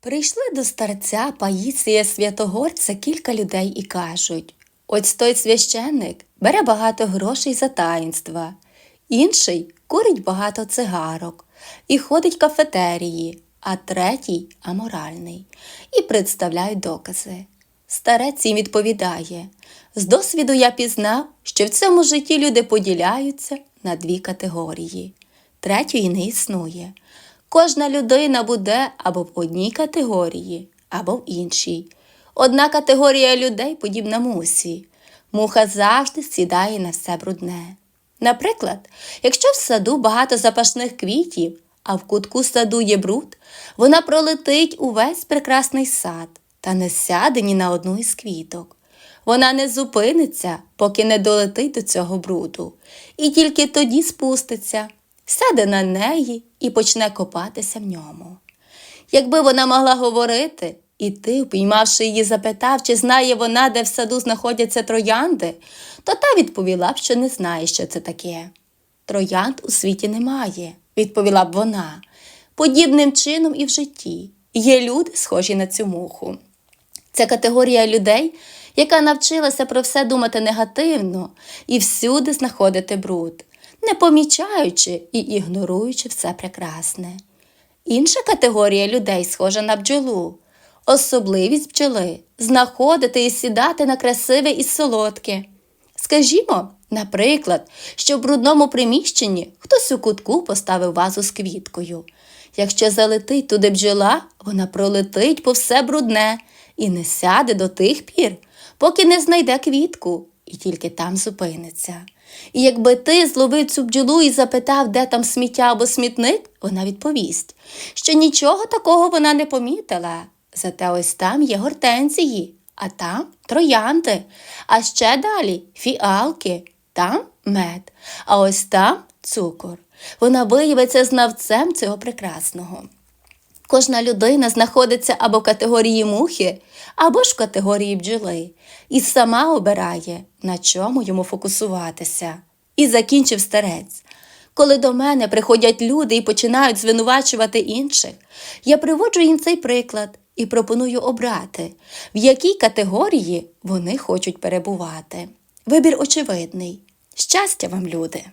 Прийшли до старця Паїсія Святогорця кілька людей і кажуть: Ось той священник бере багато грошей за таїнства, інший курить багато цигарок і ходить в кафетерії, а третій аморальний, і представляють докази. Старець їм відповідає: з досвіду я пізнав, що в цьому житті люди поділяються на дві категорії. Третьої не існує. Кожна людина буде або в одній категорії, або в іншій. Одна категорія людей подібна мусі. Муха завжди сідає на все брудне. Наприклад, якщо в саду багато запашних квітів, а в кутку саду є бруд, вона пролетить увесь прекрасний сад та не сяде ні на одну із квіток. Вона не зупиниться, поки не долетить до цього бруду, і тільки тоді спуститься, сяде на неї і почне копатися в ньому. Якби вона могла говорити, і ти, упіймавши її, запитав, чи знає вона, де в саду знаходяться троянди, то та відповіла б, що не знає, що це таке. Троянд у світі немає, відповіла б вона. Подібним чином і в житті є люди, схожі на цю муху. Це категорія людей, яка навчилася про все думати негативно і всюди знаходити бруд, не помічаючи і ігноруючи все прекрасне. Інша категорія людей схожа на бджолу. Особливість бджоли знаходити і сідати на красиве і солодке. Скажімо, наприклад, що в брудному приміщенні хтось у кутку поставив вазу з квіткою. Якщо залетить туди бджола, вона пролетить по все брудне і не сяде до тих пір, поки не знайде квітку, і тільки там зупиниться. І якби ти зловив цю бджолу і запитав, де там сміття або смітник, вона відповість, що нічого такого вона не помітила. Зате ось там є гортензії, а там троянди, а ще далі фіалки, там мед, а ось там цукор. Вона виявиться знавцем цього прекрасного. Кожна людина знаходиться або в категорії мухи, або ж в категорії бджоли, і сама обирає, на чому йому фокусуватися. І закінчив старець. Коли до мене приходять люди і починають звинувачувати інших, я приводжу їм цей приклад і пропоную обрати, в якій категорії вони хочуть перебувати. Вибір очевидний. Щастя вам, люди!